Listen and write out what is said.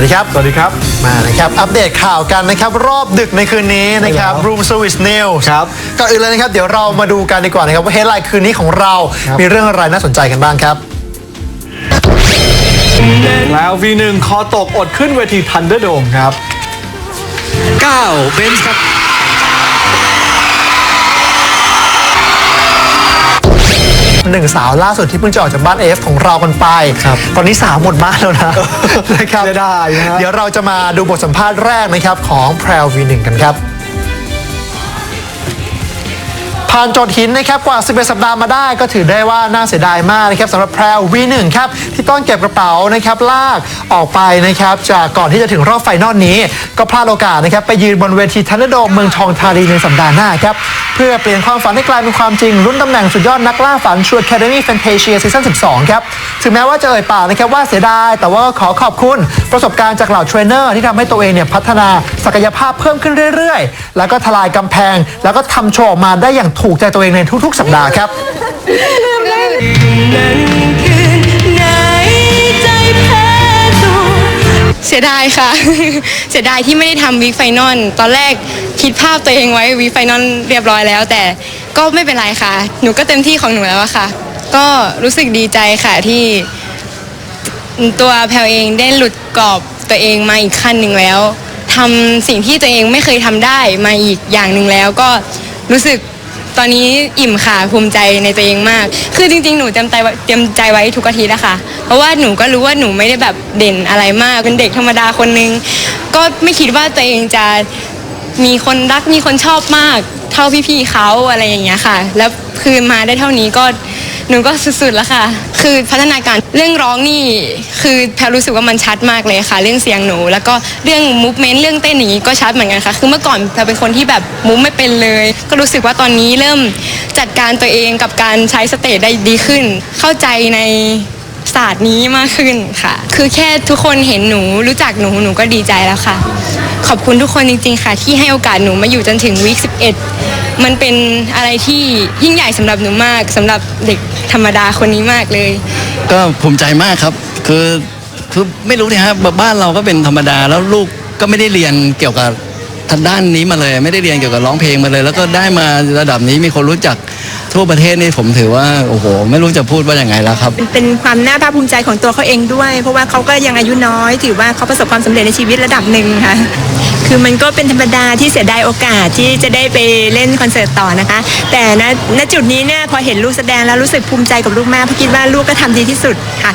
วัสดีครับ สวัสดีครับ มานะครับ อัปเดตข่าวกันนะครับ รอบดึกในคืนนี้นะครับใช่แล้ว Room Service News ครับก่อนอื่นเลยนะครับ เดี๋ยวเรามาดูกันดีกว่านะครับ ว่าเฮดไลน์คืนนี้ของเราครับมีเรื่องอะไรน่าสนใจกันบ้างครับแล้ว V1 คอตกอดขึ้นเวที Thunderdome ครับ 9เบนซ์ครับ หนึ่งสาวล่าสุดที่เพิ่งจะออกจากบ้านเอฟของเรากันไป ครับตอนนี้สาวหมดบ้านแล้วนะ นะครับเสียดายนะฮะ เดี๋ยวเราจะมาดูบทสัมภาษณ์แรกนะครับของแพรววีหนึ่งกันครับ ผ่านโจทย์หินนะครับกว่า 11 สัปดาห์มาได้ก็ถือได้ว่าน่าเสียดายมากนะครับสำหรับแพรว V1 ครับที่ต้องเก็บกระเป๋านะครับลากออกไปนะครับจากก่อนที่จะถึงรอบไฟนอลนี้ ก็พลาดโอกาสนะครับไปยืนบนเวทีทันเดอร์โดมเมืองทองธานีในสัปดาห์หน้าครับเพื่อเปลี่ยนความฝันให้กลายเป็นความจริงรุ่นตำแหน่งสุดยอดนักล่าฝันชู Academy Fantasia ซีซั่น12 ครับถึงแม้ว่าจะเอ่ยปากนะครับว่าเสียดาย แต่ว่าขอขอบคุณประสบการณ์จากเหล่าเทรนเนอร์ที่ทำให้ตัวเองเนี่ยพัฒนาศักยภาพเพิ่มขึ้นเรื่อยๆ แล้วก็ทลายกำแพง แล้วก็ทำโชว์ออกมาได้อย่างถูกใจตัวเองในทุก ๆ สัปดาห์ครับ เสียดายค่ะ เสียดายที่ไม่ได้ทำวีคไฟนอลตอนแรกคิดภาพตัวเองไว้วีคไฟนอลเรียบร้อยแล้ว แต่ก็ไม่เป็นไรค่ะ หนูก็เต็มที่ของหนูแล้วอะค่ะ ก็รู้สึกดีใจค่ะที่ตัวแพลวเองได้หลุดกรอบตัวเองมาอีกขั้นหนึ่งแล้วทำสิ่งที่ตัวเองไม่เคยทำได้มาอีกอย่างหนึ่งแล้ว ก็รู้สึก ตอนนี้อิ่มค่ะภูมิใจในตัวเองมาก คือจริงๆ หนูเตรียมใจไว้เตรียมใจไว้ทุกอาทิตย์นะคะเพราะว่าหนูก็รู้ว่าหนูไม่ได้แบบเด่นอะไรมากเป็นเด็กธรรมดาคนนึงก็ไม่คิดว่าตัวเองจะมีคนรักมีคนชอบมาก เท่าพี่ๆเขาอะไรอย่างเงี้ยค่ะ แล้วคือมาได้เท่านี้ก็ หนูก็สุดๆแล้วค่ะ คือพัฒนาการเรื่องร้องนี่คือแพรรู้สึกว่ามันชัดมากเลยค่ะ เรื่องเสียงหนู แล้วก็เรื่องมูฟเมนต์เรื่องเต้นอย่างนี้ก็ชัดเหมือนกันค่ะ คือเมื่อก่อนแพรเป็นคนที่แบบมูฟไม่เป็นเลย ก็รู้สึกว่าตอนนี้เริ่มจัดการตัวเองกับการใช้สเตจได้ดีขึ้น เข้าใจในศาสตร์นี้มากขึ้นค่ะ คือแค่ทุกคนเห็นหนูรู้จักหนูหนูก็ดีใจแล้วค่ะ ขอบคุณทุกคนจริง ๆ ค่ะ ที่ให้โอกาสหนูมาอยู่จนถึงวีค11 มันเป็นอะไรที่ยิ่งใหญ่สำหรับหนูมากสำหรับเด็ก ธรรมดาคนนี้มากเลย ก็ภูมิใจมากครับ คือคือไม่รู้เนี่ยฮะบ้านเราก็เป็นธรรมดาแล้วลูกก็ไม่ได้เรียนเกี่ยวกับทางด้านนี้มาเลย ไม่ได้เรียนเกี่ยวกับร้องเพลงมาเลย แล้วก็ได้มาระดับนี้มีคนรู้จัก ทั่วประเทศนี่ผมถือว่าโอ้โห ไม่รู้จะพูดว่าอย่างไงแล้วครับเป็นความน่าภาคภูมิใจของตัวเขาเองด้วย เพราะว่าเขาก็ยังอายุน้อย ถือว่าเขาประสบความสำเร็จในชีวิตระดับหนึ่งค่ะ คือมันก็เป็นธรรมดาที่เสียดายโอกาสที่จะได้ไปเล่นคอนเสิร์ตต่อนะคะ แต่ณณจุดนี้เนี่ยพอเห็นลูกแสดงแล้วรู้สึกภูมิใจกับลูกมากเพราะคิดว่าลูกก็ทำดีที่สุดค่ะ